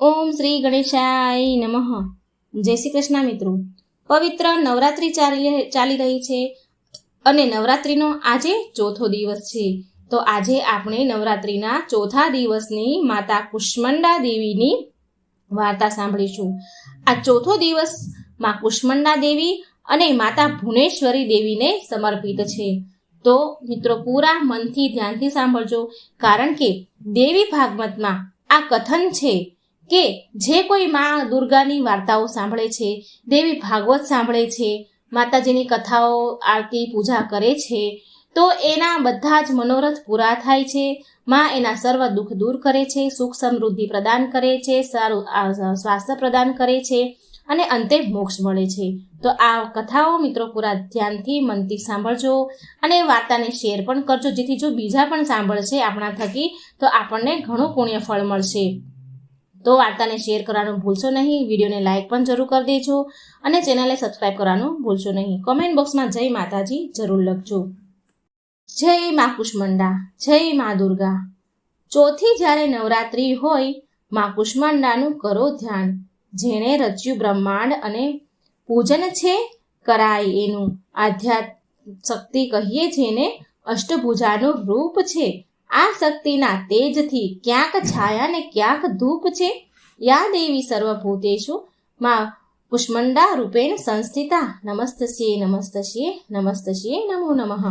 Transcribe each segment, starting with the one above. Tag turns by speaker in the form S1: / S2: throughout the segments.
S1: ઓમ શ્રી ગણેશાય નમઃ. જય શ્રી કૃષ્ણ મિત્રો. પવિત્ર નવરાત્રિ ચાલી રહી છે અને નવરાત્રિનો આજે ચોથો દિવસ છે. તો આજે આપણે નવરાત્રિના ચોથા દિવસની માતા કુષ્મંડા દેવીની વાર્તા સાંભળીશું. આ ચોથો દિવસમાં કુષ્મંડા દેવી અને માતા ભુવનેશ્વરી દેવીને સમર્પિત છે. તો મિત્રો પૂરા મનથી ધ્યાનથી સાંભળજો, કારણ કે દેવી ભાગવતમાં આ કથન છે કે જે કોઈ માં દુર્ગાની વાર્તાઓ સાંભળે છે, દેવી ભાગવત સાંભળે છે, માતાજીની કથાઓ, આરતી, પૂજા કરે છે, તો એના બધા જ મનોરથ પૂરા થાય છે. માં એના સર્વ દુઃખ દૂર કરે છે, સુખ સમૃદ્ધિ પ્રદાન કરે છે, સારું સ્વાસ્થ્ય પ્રદાન કરે છે અને અંતે મોક્ષ મળે છે. તો આ કથાઓ મિત્રો પૂરા ધ્યાનથી, મનથી સાંભળજો અને વાર્તાને શેર પણ કરજો. જેથી જો બીજા પણ સાંભળશે આપણા થકી, તો આપણને ઘણું પુણ્ય ફળ મળશે. તો વાર્તાને શેર કરવાનું ભૂલશો નહીં, વિડીયોને લાઇક પણ જરૂર કરી દેજો અને ચેનલને સબસ્ક્રાઇબ કરવાનું ભૂલશો નહીં. કોમેન્ટ બોક્સમાં જય માતાજી જરૂર લખજો. જય મા કુષ્મંડા, જય મા દુર્ગા. ચોથી જ્યારે નવરાત્રિ હોય, મા કુષ્માંડાનું કરો ધ્યાન. જેણે રચ્યું બ્રહ્માંડ અને પૂજન છે, કરાય એનું. આધ્યાત્મ શક્તિ કહીએ જેને અષ્ટભુજાનું રૂપ છે. આ શક્તિના તેજથી ક્યાંક છાયા ને ક્યાંક ધૂપ છે. યા દેવી સર્વભૂતેશુ માં કુષ્મંડા રૂપેણ સંસ્થિતા નમસ્તશ્યે નમસ્તસ્યે નમસ્તસ્યે નમો નમઃ.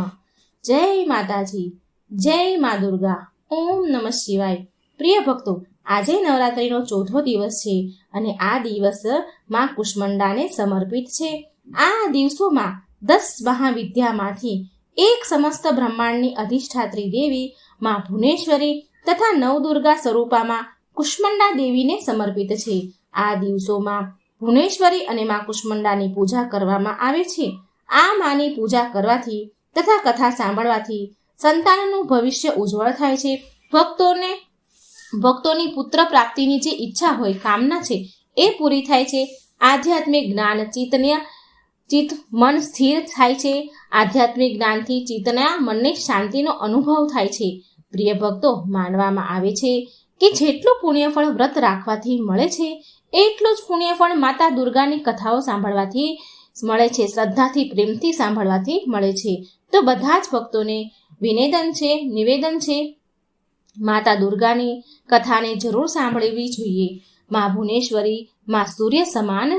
S1: જય માતાજી, જય મા દુર્ગા, ઓમ નમઃ શિવાય. પ્રિય ભક્તો, આજે નવરાત્રિનો ચોથો દિવસ છે અને આ દિવસમાં કુષ્મંડાને સમર્પિત છે. આ દિવસોમાં દસ મહાવિદ્યામાંથી એક સમસ્ત બ્રહ્માંડની અધિષ્ઠાત્રી દેવી માં ભુવનેશ્વરી તથા નવદુર્ગા સ્વરૂપામાં કુષ્મંડા દેવીને સમર્પિત છે. આ દિવસોમાં ભુવનેશ્વરી અને માં કુષ્મંડાની પૂજા કરવામાં આવે છે. આ માની પૂજા કરવાથી તથા કથા સાંભળવાથી સંતાનનું ભવિષ્ય ઉજ્જવળ થાય છે. ભક્તોને, ભક્તોની પુત્ર પ્રાપ્તિની જે ઈચ્છા હોય, કામના છે, એ પૂરી થાય છે. આધ્યાત્મિક જ્ઞાન ચિતન્ય ચિત્ત મન સ્થિર થાય છે. આધ્યાત્મિક જ્ઞાનથી ચિત્તના મનને શાંતિનો અનુભવ થાય છે. પ્રિય ભક્તો માનવામાં આવે છે કે જેટલું પુણ્યફળ વ્રત રાખવાથી મળે છે, એટલું જ પુણ્યફળ માતા દુર્ગાની કથાઓ સાંભળવાથી મળે છે, શ્રદ્ધાથી, પ્રેમથી સાંભળવાથી મળે છે. તો બધા જ ભક્તોને વિનેદન છે, નિવેદન છે, માતા દુર્ગાની કથાને જરૂર સાંભળવી જોઈએ. મા ભુવનેશ્વરી, મા સૂર્ય સમાન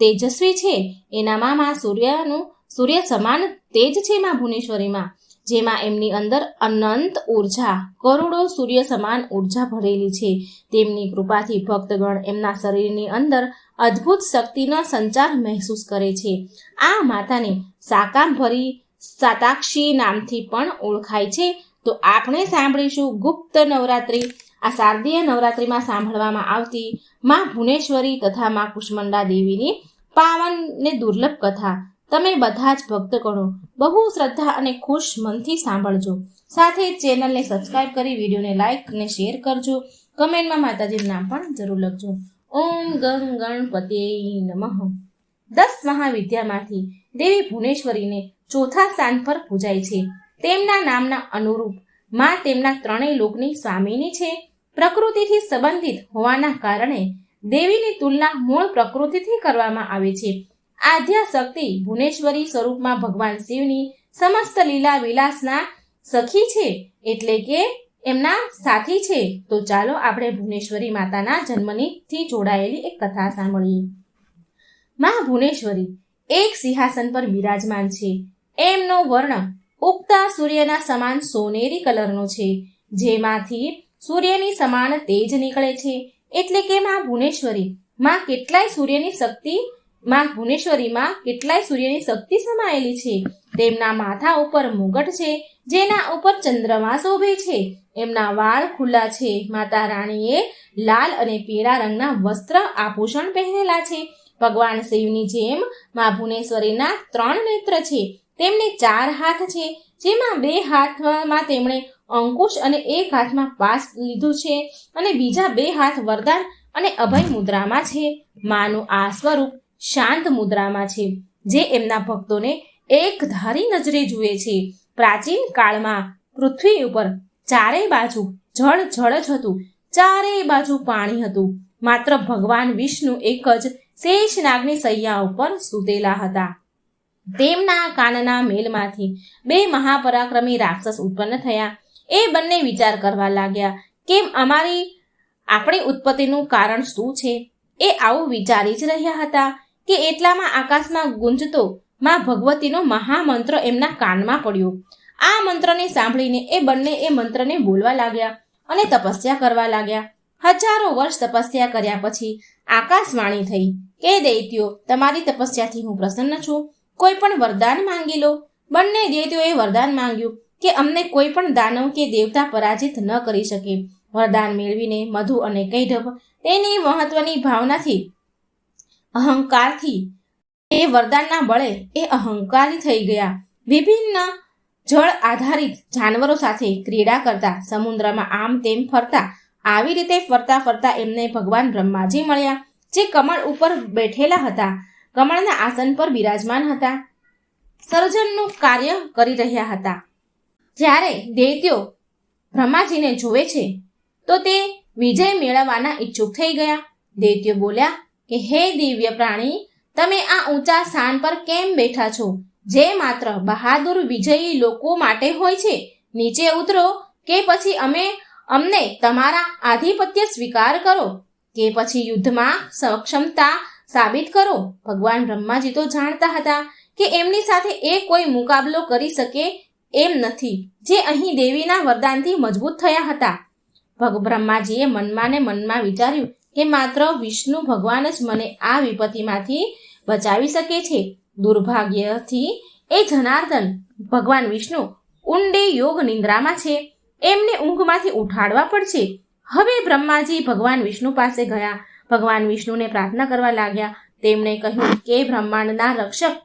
S1: તેજસ્વી છે. એનામાં મા સૂર્યનું, સૂર્ય સમાન તેજ છે મા ભુવનેશ્વરીમાં. જેમાં એમની અંદર અનંત ઊર્જા, કરોડો સૂર્ય સમાન ઊર્જા ભરેલી છે. તેમની કૃપાથી ભક્તગણ એમના શરીરની અંદર અદ્ભુત શક્તિનો સંચાર મહેસૂસ કરે છે. આ માતાને સાકાંભરી સાતાક્ષી નામથી પણ ઓળખાય છે. તો આપણે સાંભળીશું ગુપ્ત નવરાત્રિ. આ શારદીય નવરાત્રિમાં સાંભળવામાં આવતી માં ભુવનેશ્વરી તથા માં કુષ્મંડા દેવીની પાવન ને દુર્લભ કથા. તમે બધા જ ભક્તગણો બહુ શ્રદ્ધા અને ખુશ મનથી સાંભળજો. સાથે ચેનલને સબસ્ક્રાઇબ કરી વિડીયોને લાઇક અને શેર કરજો. કમેન્ટમાં માતાજીનું નામ પણ જરૂર લખજો. ઓમ ગંગ ગણપતે નમઃ. દસ મહાવિદ્યામાંથી દેવી ભુવનેશ્વરીને ચોથા સ્થાન પર પૂજાય છે. તેમના નામના અનુરૂપમાં તેમના ત્રણેય લોકની સ્વામીની છે. પ્રકૃતિથી સંબંધિત હોવાના કારણે દેવીની તુલના મૂળ પ્રકૃતિથી કરવામાં આવે છે. આદ્યા શક્તિ ભુવનેશ્વરી સ્વરૂપમાં ભગવાન શિવની સમસ્ત લીલા વિલાસના સખી છે, એટલે કે એમના સાથી છે. તો ચાલો આપણે ભુવનેશ્વરી માતાના જન્મનીથી જોડાયેલી એક કથા સાંભળીએ. માં ભુવનેશ્વરી એક સિંહાસન પર બિરાજમાન છે. એમનો વર્ણ ઉગતા સૂર્યના સમાન સોનેરી કલરનો છે, જેમાંથી સૂર્યની સમાન તેજ નીકળે છે. એટલે કે માં ભુવનેશ્વરી, માં કેટલાય સૂર્યની શક્તિ માં ભુવનેશ્વરીમાં કેટલાય સૂર્યની શક્તિ સમાયેલી છે. તેમના માથા ઉપર મુગટ છે, જેના ઉપર ચંદ્રમા શોભે છે. એમના વાળ ખુલ્લા છે. માતા રાણીએ લાલ અને પીળા રંગના વસ્ત્ર આભૂષણ પહેરેલા છે. ભગવાન શિવની જેમ મા ભુવનેશ્વરીના ત્રણ નેત્ર છે. તેમને ચાર હાથ છે. જેમાં બે હાથમાં તેમણે અંકુશ અને એક હાથમાં પાસ લીધું છે અને બીજા બે હાથ વરદાન અને અભય મુદ્રામાં છે. માનું આ સ્વરૂપ શાંત મુદ્રામાં છે, જે એમના ભક્તોને એક ધારી નજરે જુએ છે. પ્રાચીન કાળમાં પૃથ્વી ઉપર ચારે બાજુ જળ જળ જ હતું, ચારે બાજુ પાણી હતું. માત્ર ભગવાન વિષ્ણુ એક જ શેષનાગની સૈયા ઉપર સૂતેલા હતા. તેમના કાનના મેલમાંથી બે મહાપરાક્રમી રાક્ષસ ઉત્પન્ન થયા. એ બંને વિચાર કરવા લાગ્યા કેમ અમારી આપણી ઉત્પત્તિનું કારણ શું છે? એ આવું વિચારી જ રહ્યા હતા. કે એટલામાં આકાશમાં ગુંજતો માં ભગવતીનો મહામંત્ર એમના કાનમાં પડ્યો. આ મંત્રને સાંભળીને એ બંને એ મંત્રને બોલવા લાગ્યા અને તપસ્યા કરવા લાગ્યા. હજારો વર્ષ તપસ્યા કર્યા પછી આકાશવાણી થઈ. કે દૈત્યો, તમારી તપસ્યાથી હું પ્રસન્ન છું. કોઈ પણ વરદાન માંગી લો. બંને દૈત્યોએ વરદાન માંગ્યું કે અમને કોઈ પણ દાનવ કે દેવતા પરાજિત ન કરી શકે. વરદાન મેળવીને મધુ અને કૈઢવ તેની મહત્વની ભાવનાથી અહંકારથી એ વરદાનના બળે એ અહંકારી થઈ ગયા. વિભિન્ન જળ આધારિત જાનવરો સાથે ક્રીડા કરતા સમુદ્રમાં આમ તેમ ફરતા, આવી રીતે ફરતા ફરતા એમને ભગવાન બ્રહ્માજી મળ્યા, જે કમળ ઉપર બેઠેલા હતા. કમળના આસન પર બિરાજમાન હતા. સર્જનનું કાર્ય કરી રહ્યા હતા. જ્યારે દૈત્યો બ્રહ્માજીને જુએ છે, તો તે વિજય મેળવવાના ઈચ્છુક થઈ ગયા. દૈત્યો બોલ્યા કે હે દિવ્ય પ્રાણી, તમે આ ઊંચા સ્થાન પર કેમ બેઠા છો? જે માત્ર બહાદુર વિજયી લોકો માટે હોય છે, નીચે ઉતરો કે પછી અમે અમને તમારા આધિપત્ય સ્વીકાર કરો, કે પછી યુદ્ધમાં સક્ષમતા સાબિત કરો. ભગવાન બ્રહ્માજી તો જાણતા હતા કે એમની સાથે એ કોઈ મુકાબલો કરી શકે એમ નથી, જે અહીં દેવીના વરદાનથી મજબૂત થયા હતા. ભગ બ્રહ્માજીએ મનમાં ને મનમાં વિચાર્યું કે માત્ર વિષ્ણુ ભગવાન જ મને આ વિપત્તિમાંથી બચાવી શકે છે. દુર્ભાગ્યથી એ જનાર્દન ભગવાન વિષ્ણુ ઊંડે યોગ નિંદ્રામાં છે. એમને ઊંઘમાંથી ઉઠાડવા પડશે. હવે બ્રહ્માજી ભગવાન વિષ્ણુ પાસે ગયા. ભગવાન વિષ્ણુને પ્રાર્થના કરવા લાગ્યા. તેમણે કહ્યું કે બ્રહ્માંડના રક્ષક,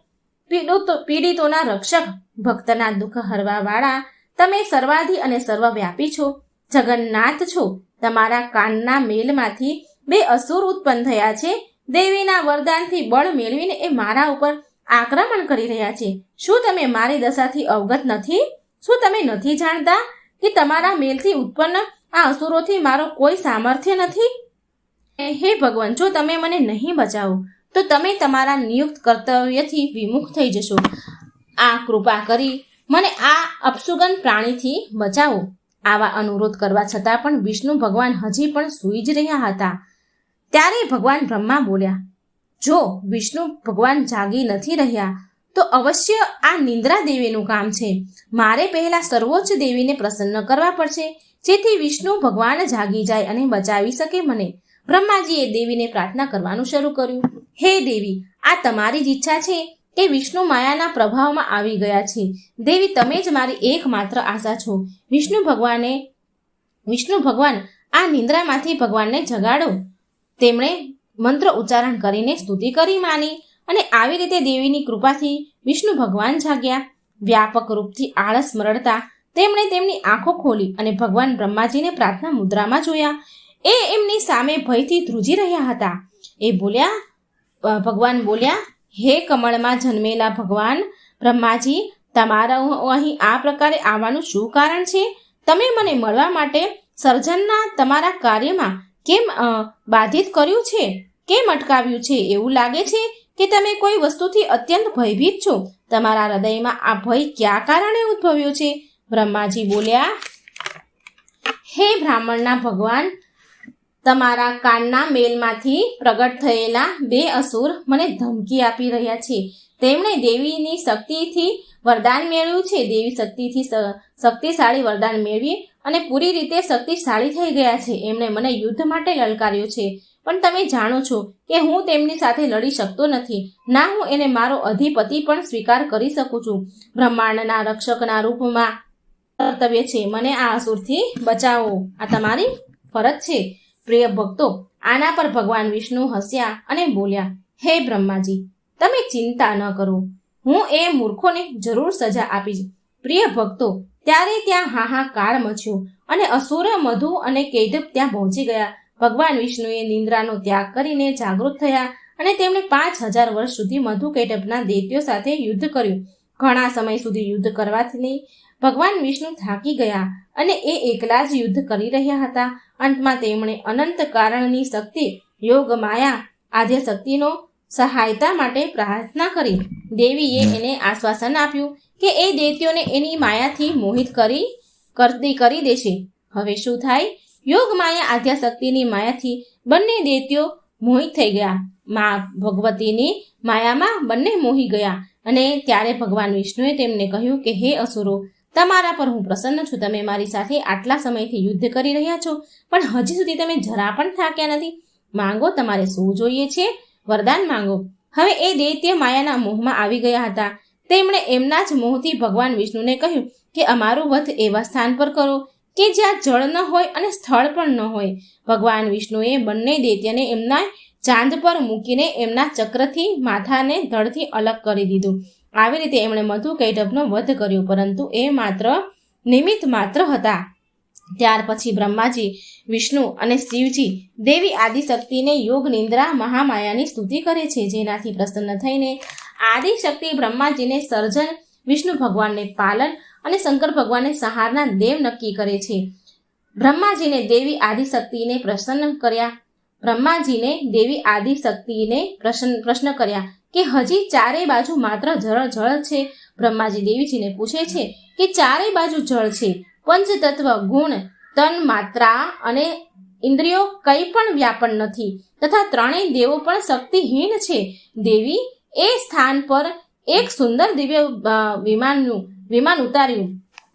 S1: પીડિતો, પીડિતોના રક્ષક, ભક્તના દુઃખ હરવા વાળા તમે સર્વાધિ અને સર્વવ્યાપી છો. જગન્નાથ છો. તમારા કાનના મેલમાંથી બે અસુર ઉત્પન્ન થયા છે. દેવીના વરદાનથી બળ મેળવીને એ મારા ઉપર આક્રમણ કરી રહ્યા છે. શું તમે મારી દશાથી અવગત નથી? શું તમે નથી જાણતા કે તમારા મેલથી ઉત્પન્ન આ અસુરોથી મારો કોઈ સામર્થ્ય નથી? હે ભગવાન, જો તમે મને નહીં બચાવો, તો તમે તમારા નિયુક્ત કર્તવ્યથી વિમુખ થઈ જશો. આ કૃપા કરી મને આ અપસુગન પ્રાણીથી બચાવો. આવા અનુરોધ કરવા છતાં પણ વિષ્ણુ ભગવાન હજી પણ સૂઈ જ રહ્યા હતા. ત્યારે ભગવાન બ્રહ્મા બોલ્યા, જો વિષ્ણુ ભગવાન જાગી નથી રહ્યા, તો અવશ્ય આ નિંદ્રા દેવીનું કામ છે. મારે પહેલા સર્વોચ્ચ દેવીને પ્રસન્ન કરવા પડશે, જેથી વિષ્ણુ ભગવાન જાગી જાય અને બચાવી શકે મને. બ્રહ્માજીએ દેવીને પ્રાર્થના કરવાનું શરૂ કર્યું. હે દેવી, આ તમારી જ ઈચ્છા છે કે વિષ્ણુ માયાના પ્રભાવમાં આવી ગયા છે. દેવી, તમે જ મારી એકમાત્ર આશા છો. વિષ્ણુ ભગવાને, વિષ્ણુ ભગવાન, આ નિંદ્રામાંથી ભગવાનને જગાડો. તેમણે મંત્ર ઉચ્ચારણ કરીને સ્તુતિ કરી માની અને આવી રીતે દેવીની કૃપાથી વિષ્ણુ ભગવાન જાગ્યા. વ્યાપક રૂપથી આળસ મરડતા તેમણે તેમની આંખો ખોલી અને ભગવાન બ્રહ્માજીને પ્રાર્થના મુદ્રામાં જોયા. એ એમની સામે ભયથી ધ્રુજી રહ્યા હતા. એ બોલ્યા ભગવાન બોલ્યા, હે કમળમાં જન્મેલા ભગવાન, બ્રહ્માજી, તમારા અહીં આ પ્રકારે આવવાનું શું કારણ છે? તમે મને મળવા માટે સર્જનના તમારા કાર્યમાં કેમ બાધિત કર્યું છે? કેમ અટકાવ્યું છે? એવું લાગે છે કે તમે કોઈ વસ્તુથી અત્યંત ભયભીત છો. તમારા હૃદયમાં આ ભય ક્યાં કારણે ઉદ્ભવ્યો છે? બ્રહ્માજી બોલ્યા, હે બ્રાહ્મણના ભગવાન, તમારા કાનના મેલમાંથી પ્રગટ થયેલા બે અસુર મને ધમકી આપી રહ્યા છે. તેમણે દેવીની શક્તિથી વરદાન મેળવ્યું છે. દેવી શક્તિથી શક્તિશાળી વરદાન મેળવી અને પૂરી રીતે શક્તિશાળી થઈ ગયા છે. એમણે મને યુદ્ધ માટે લલકાર્યો છે. પણ તમે જાણો છો કે હું તેમની સાથે લડી શકતો નથી. ના, હું એને મારો અધિપતિ પણ સ્વીકાર કરી શકું છું. બ્રહ્માંડના રક્ષકના રૂપમાં કર્તવ્ય છે. મને આ અસુરથી બચાવો. આ તમારી ફરજ છે. પ્રિય ભક્તો, આના પર ભગવાન વિષ્ણુ હસ્યા અને બોલ્યા, હે બ્રહ્માજી, તમે ચિંતા ન કરો. હું એ મૂર્ખોને જરૂર સજા આપીશ. પ્રિય ભક્તો, ત્યારે ત્યાં હાહાકાર મચ્યો અને અસુર, મધુ અને કૈદબ ત્યાં પહોંચી ગયા. ભગવાન વિષ્ણુએ નિંદ્રાનો ત્યાગ કરીને જાગૃત થયા અને તેમણે પાંચ હજાર વર્ષ સુધી મધુ કૈટબના દૈત્યો સાથે યુદ્ધ કર્યું. ઘણા સમય સુધી યુદ્ધ કરવાથી ભગવાન વિષ્ણુ થાકી ગયા અને એ એકલા જ યુદ્ધ કરી રહ્યા હતા. અંતમાં તેમણે અનંત કારણની શક્તિ, યોગ, માયા આદ્ય શક્તિનો સહાયતા માટે પ્રાર્થના કરી. દેવીએ એને આશ્વાસન આપ્યું કે એ દૈત્યોને એની માયાથી મોહિત કરી કરતી કરી દેશે. હવે શું થાય? યોગ માયા આધ્યાશક્તિની માયાથી બંને દૈત્યો મોહિત થઈ ગયા. મા ભગવતીની માયામાં બંને મોહી ગયા અને ત્યારે ભગવાન વિષ્ણુએ તેમને કહ્યું કે હે અસુરો તમારા પર હું પ્રસન્ન છું. તમે મારી સાથે આટલા સમયથી યુદ્ધ કરી રહ્યા છો પણ હજી સુધી તમે જરા પણ થાક્યા નથી. માંગો તમારે શું જોઈએ છે? વરદાન માંગો. હવે એ દૈત્ય માયાના મોહમાં આવી ગયા હતા. તેમણે એમના જ મોહથી ભગવાન વિષ્ણુને કહ્યું કે અમારું વધ એવા સ્થાન પર કરો, કે જ્યાં જળ ન હોય અને સ્થળ પણ ન હોય. ભગવાન વિષ્ણુએ બંને દૈત્યને એમના ચાંદ પર મૂકીને એમના ચક્રથી, માથાને, ધડથી અલગ કરી દીધું. આવી રીતે એમણે મધુ કૈટભનો વધ કર્યો, પરંતુ એ માત્ર, નિમિત્ત માત્ર હતા. ત્યાર પછી બ્રહ્માજી, વિષ્ણુ અને શિવજી દેવી આદિશક્તિને યોગ, નિંદ્રા, મહામાયાની સ્તુતિ કરે છે. જેનાથી પ્રસન્ન થઈને આદિશક્તિ બ્રહ્માજીને સર્જન, વિષ્ણુ ભગવાનને પાલન અને શંકર ભગવાનને સહારના દેવ નક્કી કરે છે. બ્રહ્માજીને દેવી આદિશક્તિને પ્રસન્ન કર્યા. બ્રહ્માજીને દેવી આદિશક્તિને પ્રશ્ન પ્રશ્ન કર્યા કે હજી ચારે બાજુ માત્ર જળ જળ છે. બ્રહ્માજી દેવીજીને પૂછે છે કે ચારે બાજુ જળ છે? પંચતત્વ, ગુણ તન માત્રા અને ઇન્દ્રિયો કંઈ પણ વ્યાપન નથી. તથા ત્રણેય દેવો પણ શક્તિહીન છે. દેવી એ સ્થાન પર એક સુંદર દિવ્ય વિમાનનું, વિમાન ઉતાર્યું.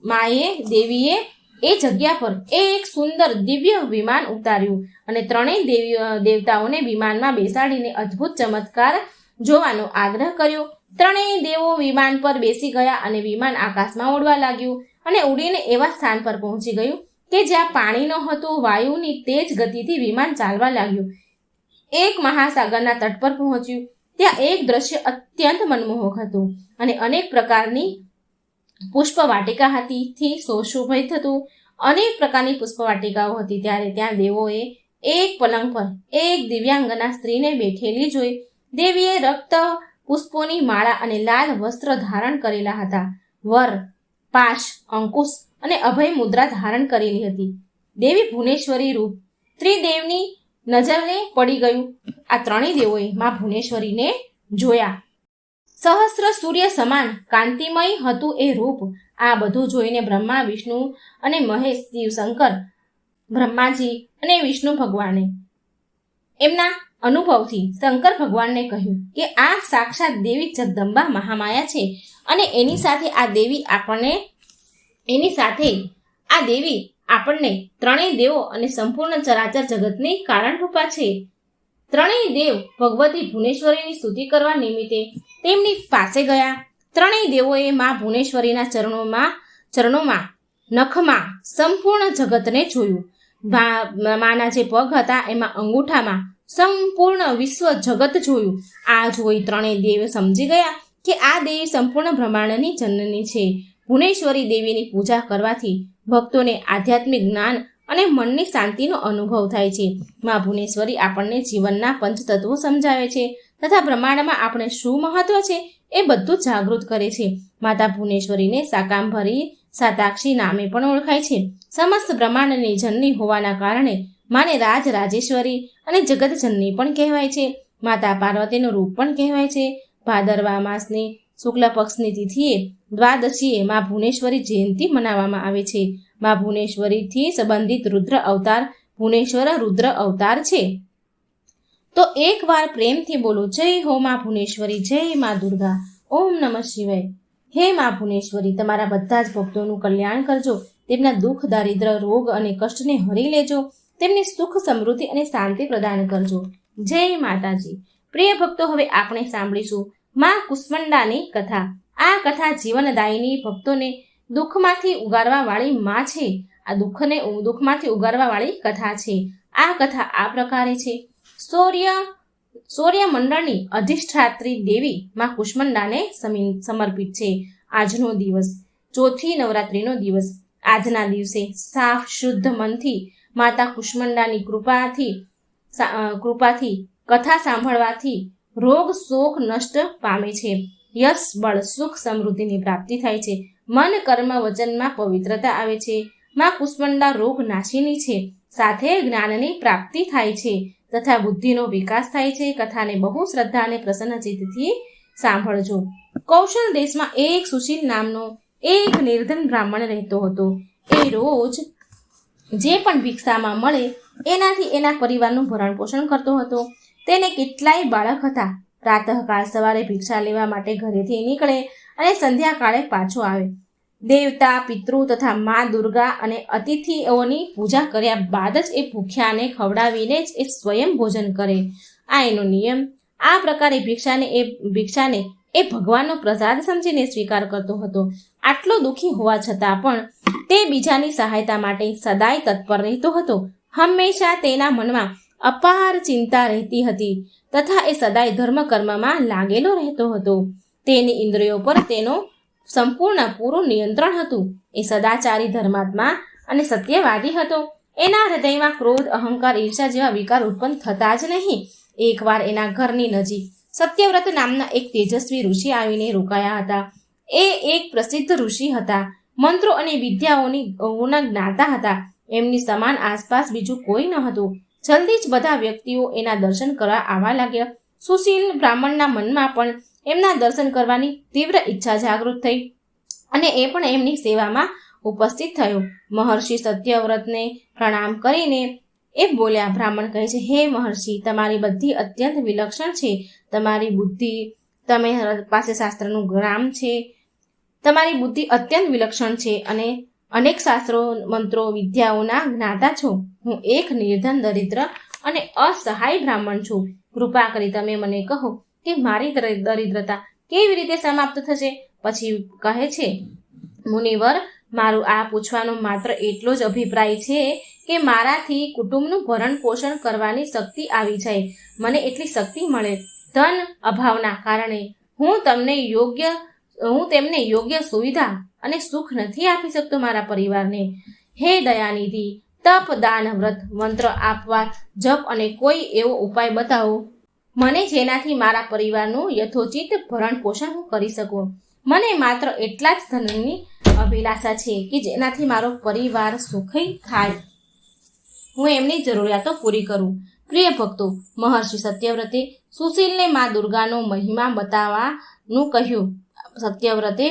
S1: માએ, દેવીએ એ જગ્યા પર એ એક સુંદર દિવ્ય વિમાન ઉતાર્યું અને ત્રણેય દેવી દેવતાઓને વિમાનમાં બેસાડીને અદ્ભુત ચમત્કાર જોવાનો આગ્રહ કર્યો. ત્રણેય દેવો વિમાન પર બેસી ગયા અને વિમાન આકાશમાં ઉડવા લાગ્યું. અને ઉડીને એવા સ્થાન પર પહોંચી ગયું કે જ્યાં પાણી ન હતું, વાયુની તેજ ગતિથી વિમાન ચાલવા લાગ્યું. એક મહાસાગરના તટ પર પહોંચ્યું. ત્યાં એક દ્રશ્ય અત્યંત મનમોહક હતું અને અનેક પ્રકારની પુષ્પ વાટિકા હતી થી શોભિત થતું. અનેક પ્રકારની પુષ્પ વાટિકાઓ હતી ત્યારે ત્યાં દેવોએ એક પલંગ પર એક દિવ્યાંગના સ્ત્રીને બેઠેલી જોઈ. દેવીએ રક્ત, પુષ્પોની માળા અને લાલ વસ્ત્ર ધારણ કરેલા હતા. વર પાશ, અંકુશ અને અભય મુદ્રા ધારણ કરેલી હતી. દેવી ભુવનેશ્વરી રૂપ ત્રિદેવની નજરને પડી ગયું. આ ત્રણેય દેવોએ માં ભુવનેશ્વરીને જોયા. સહસ્ર સૂર્ય સમાન કાંતિમય હતું એ રૂપ. આ બધું જોઈને બ્રહ્મા, વિષ્ણુ અને મહેશ, શિવશંકર, બ્રહ્માજી અને વિષ્ણુ ભગવાને એમના અનુભવથી શંકર ભગવાનને કહ્યું કે આ સાક્ષાત દેવી જગદંબા મહામાયા છે. અને એની સાથે આ દેવી આપણને, એની સાથે આ દેવી આપણને ત્રણેય દેવો અને સંપૂર્ણ ચરાચર જગતની કારણરૂપા છે. ત્રણેય દેવ ભગવતી ભુવનેશ્વરીની સ્તુતિ કરવા નિમિત્તે તેમની પાસે ગયા. ત્રણેય દેવોએ મા ભુવનેશ્વરીના ચરણોમાં ચરણોમાં, નખમાં સંપૂર્ણ જગતને જોયું. માના જે પગ હતા એમાં અંગૂઠામાં સંપૂર્ણ વિશ્વ જગત જોયું. આ જોઈ ત્રણેય દેવ સમજી ગયા. કે આ દેવી સંપૂર્ણ બ્રહ્માંડની જનની છે. ભુવનેશ્વરી દેવીની પૂજા કરવાથી ભક્તોને આધ્યાત્મિક જ્ઞાન અને મનની શાંતિનો અનુભવ થાય છે. મા ભુવનેશ્વરી આપણને જીવનના પંચતત્વો સમજાવે છે તથા બ્રહ્માંડમાં આપણે શું મહત્વ છે એ બધું જાગૃત કરે છે. માતા ભુવનેશ્વરીને સાકાંભરી સાતાક્ષી નામે પણ ઓળખાય છે. સમસ્ત બ્રહ્માંડની જનની હોવાના કારણે માને રાજ રાજેશ્વરી અને જગત જનની પણ કહેવાય છે. માતા પાર્વતીનું રૂપ પણ કહેવાય છે. ભાદરવા માસની શુક્લ પક્ષની તિથિએ દ્વાદશીએ મા ભુવનેશ્વરી જયંતિ મનાવવામાં આવે છે. મા ભુવનેશ્વરીથી સંબંધિત રુદ્ર અવતાર ભુવનેશ્વર રુદ્ર અવતાર છે. તો એકવાર પ્રેમથી બોલો, જય હો મા ભુવનેશ્વરી, જય મા દુર્ગા, ઓમ નમઃ શિવાય. હે મા ભુવનેશ્વરી, તમારા બધા જ ભક્તોનું કલ્યાણ કરજો. તેમના દુઃખ, દારિદ્ર, રોગ અને કષ્ટને હરી લેજો. તેમને સુખ, સમૃદ્ધિ અને શાંતિ પ્રદાન કરજો. જય માતાજી. પ્રિય ભક્તો, હવે આપણે સાંભળીશું માં કુષ્મંડાની કથા. આ કથા જીવનદાયીની ભક્તોને દુઃખમાંથી ઉગારવા વાળી માં છે. આ દુઃખને દુઃખમાંથી ઉગારવા વાળી કથા છે. આ કથા આ પ્રકારે છે. સૂર્ય સૂર્ય મંડળની અધિષ્ઠાત્રી દેવી માં કુષ્મંડાને સમી- સમર્પિત છે. આજનો દિવસ, ચોથી નવરાત્રિનો દિવસ. આજના દિવસે સાફ, શુદ્ધ મનથી માતા કુષ્મંડાની કૃપાથી કૃપાથી કથા સાંભળવાથી રોગ, શોક, નષ્ટ પામે છે. યશ, બળ, સુખ, સમૃદ્ધિની પ્રાપ્તિ થાય છે. મન, કર્મ, વચનમાં પવિત્રતા આવે છે. માં કુષ્મંડા રોગ નાશીની છે. સાથે જ્ઞાનની પ્રાપ્તિ થાય છે તથા બુદ્ધિનો વિકાસ થાય છે. કથાને બહુ શ્રદ્ધા અને પ્રસન્ન ચિત્તથી સાંભળજો. કૌશલ દેશમાં એક સુશીલ નામનો એક નિર્ધન બ્રાહ્મણ રહેતો હતો. એ રોજ જે પણ ભિક્ષામાં મળે, એનાથી એના પરિવારનું ભરણ પોષણ કરતો હતો. તેને કેટલાય બાળક હતા. પ્રાતઃકાળ સવારે ભિક્ષા લેવા માટે ઘરેથી નીકળે અને સંધ્યાકાળે પાછો આવે. દેવતા, પિતૃ તથા મા દુર્ગા અને અતિથિઓની પૂજા કર્યા બાદ જ એ ભૂખ્યાને ખવડાવીને જ એ સ્વયં ભોજન કરે. આ એનો નિયમ. આ પ્રકારે ભિક્ષાને એ ભિક્ષાને એ ભગવાનનો પ્રસાદ સમજીને સ્વીકાર કરતો હતો. આટલો દુઃખી હોવા છતાં પણ તે બીજાની સહાયતા માટે સદાય તત્પર રહેતો હતો. હંમેશા તેના મનમાં અપાર ચિંતા રહેતી હતી તથા એ સદાય ધર્મ કર્મમાં લાગેલો રહેતો હતો. તેની ઇન્દ્રિયો પર તેનો સંપૂર્ણ પૂરું નિયંત્રણ હતું. એ સદાચારી ધર્માત્મા અને સત્યવાદી હતો. એના હૃદયમાં ક્રોધ, અહંકાર, ઈર્ષા જેવા વિકાર ઉત્પન્ન થતા જ નહીં. એકવાર એના ઘરની નજીક સત્યવ્રત નામના એક તેજસ્વી ઋષિ આવીને રોકાયા હતા. એ એક પ્રસિદ્ધ ઋષિ હતા. મંત્રો અને વિદ્યાઓની ઓના જ્ઞાતા હતા. એમની સમાન આસપાસ બીજું કોઈ ન હતું. જલ્દી જ બધા વ્યક્તિઓ એના દર્શન કરવા આવવા લાગ્યા. સુશીલ બ્રાહ્મણના મનમાં પણ એમના દર્શન કરવાની તીવ્ર ઈચ્છા જાગૃત થઈ અને એ પણ એમની સેવામાં ઉપસ્થિત થયો. મહર્ષિ સત્યવ્રતને પ્રણામ કરીને એ બોલ્યા, બ્રાહ્મણ કહે છે, હે મહર્ષિ, તમારી બધી અત્યંત વિલક્ષણ છે. તમારી બુદ્ધિ તમે પાસે શાસ્ત્રનું જ્ઞાન છે. તમારી બુદ્ધિ અત્યંત વિલક્ષણ છે અને અનેક શાસ્ત્રો, મંત્રો, વિદ્યાઓના જ્ઞાતા છો. હું એક નિર્ધન દરિદ્ર અને અસહાય બ્રાહ્મણ છું. કૃપા કરી તમે મને કહો કે મારી દરિદ્રતા કેવી રીતે સમાપ્ત થશે? પછી કહે છે, મુનિવર, મારું આ પૂછવાનો માત્ર એટલો જ અભિપ્રાય છે કે મારાથી કુટુંબનું ભરણ પોષણ કરવાની શક્તિ આવી જાય. મને એટલી શક્તિ મળે. ધન અભાવના કારણે હું તમને યોગ્ય, હું તેમને યોગ્ય સુવિધા અને સુખ નથી આપી શકતો મારા પરિવારને. હે દયાનિધિ, તપ, દાન, વ્રત, મંત્ર, આપવા, જપ અને કોઈ એવો ઉપાય બતાવો. મને જેનાથી મારા પરિવારનું યથોચિત ભરણ પોષણ હું કરી શકું. મને માત્ર એટલા જ ધનની અભિલાષા છે કે જેનાથી મારો પરિવાર સુખી થાય. હું એમની જરૂરિયાતો પૂરી કરું. પ્રિય ભક્તો, મહર્ષિ સત્યવ્રતે સુશીલને મા દુર્ગાનો મહિમા બતાવવાનું કહ્યું. સત્યવ્રતે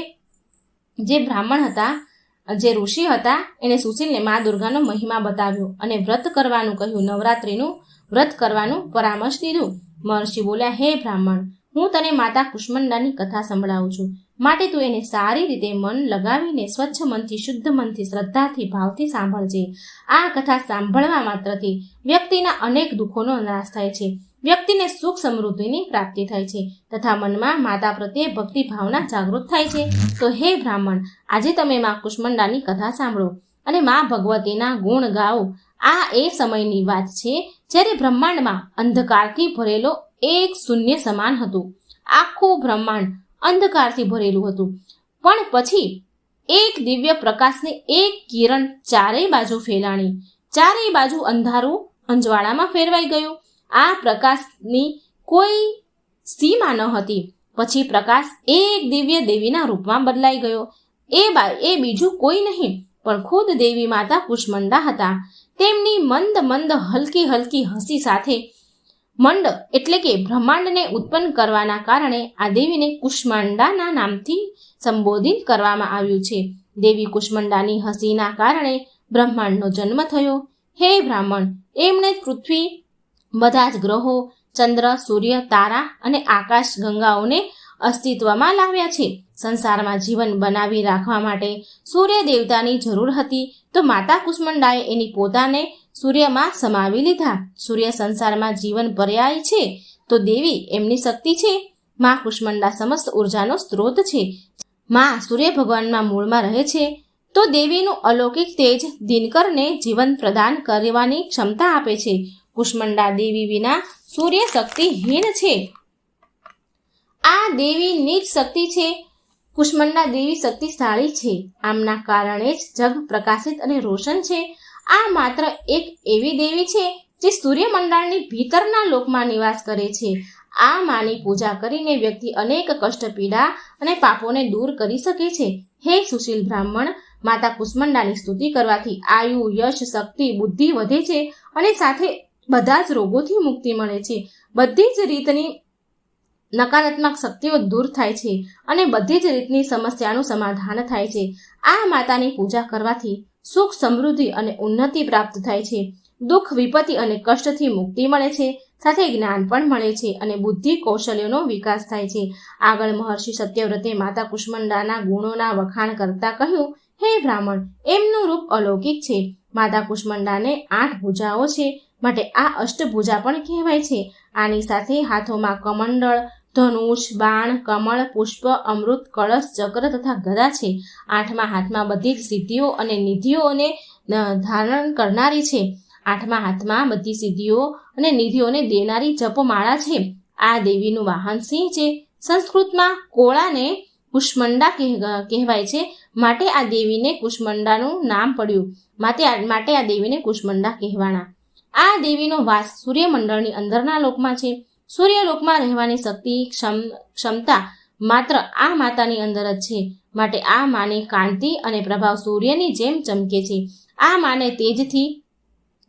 S1: જે બ્રાહ્મણ હતા, જે ઋષિ હતા, એણે સુશીલને મા દુર્ગાનો મહિમા બતાવ્યો અને વ્રત કરવાનું કહ્યું, નવરાત્રિનું વ્રત કરવાનું પરામર્શ દીધું. મહર્ષિ બોલ્યા, હે બ્રાહ્મણ, હું તને માતા કુષ્મંડાની કથા સંભળાવું છું. માટે તું એને સારી રીતે મન લગાવીને સ્વચ્છ મનથી, શુદ્ધ મનથી, શ્રદ્ધાથી, ભાવથી સાંભળજે. આ કથા સાંભળવા માત્રથી વ્યક્તિના અનેક દુઃખોનો નાશ થાય છે. વ્યક્તિને સુખ સમૃદ્ધિની પ્રાપ્તિ થાય છે તથા મનમાં માતા પ્રત્યે ભક્તિ ભાવના જાગૃત થાય છે. તો હે બ્રાહ્મણ, આજે તમે માં કુષ્મંડાની કથા સાંભળો અને માં ભગવતીના ગુણ ગાઓ. આ એ સમયની વાત છે જ્યારે બ્રહ્માંડમાં અંધકારથી ભરેલો એક શૂન્ય સમાન હતું. આખું બ્રહ્માંડ અંધકારથી ભરેલું હતું. પણ પછી એક દિવ્ય પ્રકાશની એક કિરણ ચારેય બાજુ ફેલાણી. ચારેય બાજુ અંધારું અંજવાળામાં ફેરવાઈ ગયું. આ પ્રકાશની કોઈ સીમા ન હતી પછી પ્રકાશ એક દિવ્ય દેવીના રૂપમાં બદલાઈ ગયો. એ બા, એ બીજું કોઈ નહીં, પણ ખુદ દેવી માતા કુષ્મંડા હતા. તેમની મંદ મંદ હલકી હલકી હસી સાથે મંડ એટલે કે બ્રહ્માંડને ઉત્પન્ન કરવાના કારણે આ દેવીને કુષ્માંડાના નામથી સંબોધિત કરવામાં આવ્યું છે. દેવી કુષ્મંડાની હસીના કારણે બ્રહ્માંડનો જન્મ થયો. હે બ્રાહ્મણ, એમણે પૃથ્વી બધા જ ગ્રહો, ચંદ્ર, સૂર્ય, તારા અને આકાશ ગંગાઓને અસ્તિત્વમાં લાવ્યા છે. સંસારમાં જીવન બનાવી રાખવા માટે સૂર્ય દેવતાની જરૂર હતી, તો માતા કુષ્મંડાએ એની પોતાને સૂર્યમાં સમાવી લીધા. સૂર્ય સંસારમાં જીવન પર્યાય છે, તો દેવી એમની શક્તિ છે. માં કુષ્મંડા સમસ્ત ઉર્જાનો સ્ત્રોત છે. માં સૂર્ય ભગવાનના મૂળમાં રહે છે, તો દેવીનું અલૌકિક તેજ દિનકરને જીવન પ્રદાન કરવાની ક્ષમતા આપે છે. કુષ્મંડા દેવી વિના સૂર્ય શક્તિહીન છે. આ દેવી નીચ શક્તિ છે. કુષ્મંડા દેવી શક્તિશાળી છે. આમના કારણે જ જગ પ્રકાશિત અને રોશન છે. આ માત્ર એક એવી દેવી છે જે સૂર્યમંડળની ભીતરના લોકમાં નિવાસ કરે છે. આ માની પૂજા કરીને વ્યક્તિ અનેક કષ્ટ, પીડા અને પાપોને દૂર કરી શકે છે. હે સુશીલ બ્રાહ્મણ, માતા કુષ્મંડાની સ્તુતિ કરવાથી આયુ, યશ, શક્તિ, બુદ્ધિ વધે છે અને સાથે બધા જ રોગોથી મુક્તિ મળે છે. બધી જ રીતની નકારાત્મક શક્તિઓ દૂર થાય છે અને બધી જ રીતની સમસ્યાનું સમાધાન થાય છે. આ માતાની પૂજા કરવાથી સુખ, સમૃદ્ધિ અને ઉન્નતિ પ્રાપ્ત થાય છે. દુઃખ, વિપત્તિ અને કષ્ટથી મુક્તિ મળે છે. સાથે જ્ઞાન પણ મળે છે અને બુદ્ધિ કૌશલ્યોનો વિકાસ થાય છે. આગળ મહર્ષિ સત્યવ્રતે માતા કુષ્મંડાના ગુણોના વખાણ કરતા કહ્યું, હે બ્રાહ્મણ, એમનું રૂપ અલૌકિક છે. માતા કુષ્મંડાને આઠ ભૂજાઓ છે. માટે આ અષ્ટભુજા પણ કહેવાય છે. આની સાથે હાથોમાં કમંડળ, ધનુષ, બાણ, કમળ, પુષ્પ, અમૃત, કળશ, ચક્ર તથા ગદા છે. આઠમા હાથમાં બધી જ સિદ્ધિઓ અને નિધિઓને ધારણ કરનારી છે. આઠમા હાથમાં બધી સિદ્ધિઓ અને નિધિઓને દેનારી જપમાળા છે. આ દેવીનું વાહન સિંહ છે. સંસ્કૃતમાં કોળાને કુષ્મંડા કહેવાય છે. માટે આ દેવીને કુષ્મંડાનું નામ પડ્યું. માટે આ- માટે આ દેવીને કુષ્મંડા કહેવાના. આ દેવીનો વાસ સૂર્યમંડળની અંદરના લોકમાં છે. સૂર્યલોકમાં રહેવાની શક્તિ, ક્ષમ, ક્ષમતા માત્ર આ માતાની અંદર જ છે. માટે આ માની કાંતિ અને પ્રભાવ સૂર્યની જેમ ચમકે છે. આ માને તેજથી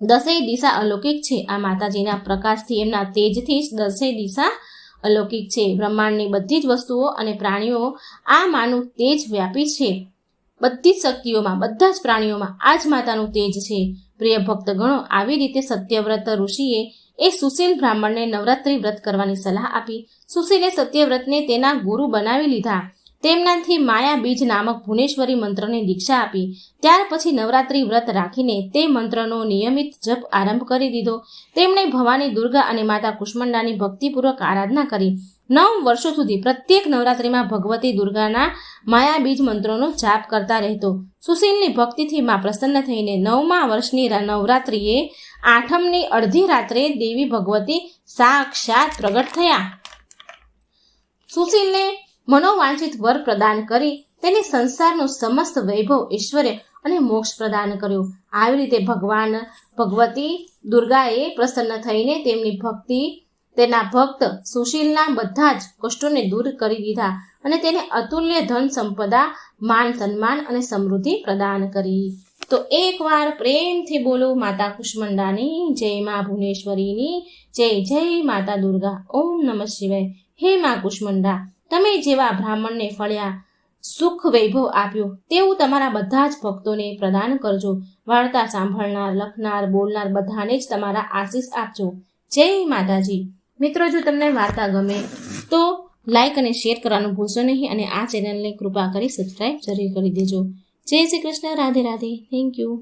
S1: દસેય દિશા અલૌકિક છે. આ માતાજીના પ્રકાશથી એમના તેજથી જ દસેય દિશા અલૌકિક છે. બ્રહ્માંડની બધી જ વસ્તુઓ અને પ્રાણીઓ આ માનું તેજ વ્યાપી છે. બધી જ શક્તિઓમાં, બધા જ પ્રાણીઓમાં આ જ માતાનું તેજ છે. પ્રિય ભક્તગણો, આવી રીતે સત્યવ્રત ઋષિએ એ સુશીલ બ્રાહ્મણને નવરાત્રિ વ્રત કરવાની સલાહ આપી. સુશીલે સત્યવ્રતને તેના ગુરુ બનાવી લીધા. તેમનાથી માયા બીજ નામક ભુવનેશ્વરી મંત્રની દીક્ષા આપી. ત્યાર પછી નવરાત્રિ વ્રત રાખીને તે મંત્રનો નિયમિત જપ આરંભ કરી દીધો. તેમણે ભવાની દુર્ગા અને માતા કુષ્મંડાની ભક્તિપૂર્વક આરાધના કરી. નવ વર્ષો સુધી પ્રત્યેક નવરાત્રિમાં ભગવતી દુર્ગાના માયા બીજ મંત્રોનો જાપ કરતા રહેતો. સુશીલની ભક્તિથી માં પ્રસન્ન થઈને નવમા વર્ષની નવરાત્રિએ આઠમની અડધી રાત્રે દેવી ભગવતી સાક્ષાત પ્રગટ થયા. સુશીલને મનોવાંછિત વર પ્રદાન કરી તેને સંસારનો સમસ્ત વૈભવ ઐશ્વર્ય અને મોક્ષ પ્રદાન કર્યો. આવી રીતે ભગવાન ભગવતી દુર્ગાએ પ્રસન્ન થઈને તેમની ભક્તિ તેના ભક્ત સુશીલના બધા જ કષ્ટોને દૂર કરી દીધા અને તેને અતુલ્ય ધન સંપદા, માન સન્માન અને સમૃદ્ધિ પ્રદાન કરી. તો એકવાર પ્રેમથી બોલો માતા કુષ્મંડાની, જય મા ભુવનેશ્વરીની, જય જય માતા દુર્ગા, ઓમ નમઃ શિવાય. હે મા કુષ્મંડા, તમે જેવા બ્રાહ્મણને ફળ્યા, સુખ વૈભવ આપ્યો, તેવું તમારા બધા જ ભક્તોને પ્રદાન કરજો. વાર્તા સાંભળનાર, લખનાર, બોલનાર બધાને જ તમારા આશીષ આપજો. જય માતાજી. મિત્રો, જો તમને વાર્તા ગમે તો લાઈક અને શેર કરવાનું ભૂલશો નહીં અને આ ચેનલને કૃપા કરી સબસ્ક્રાઈબ જરૂર કરી દેજો. જય શ્રી કૃષ્ણ, રાધે રાધે. Thank you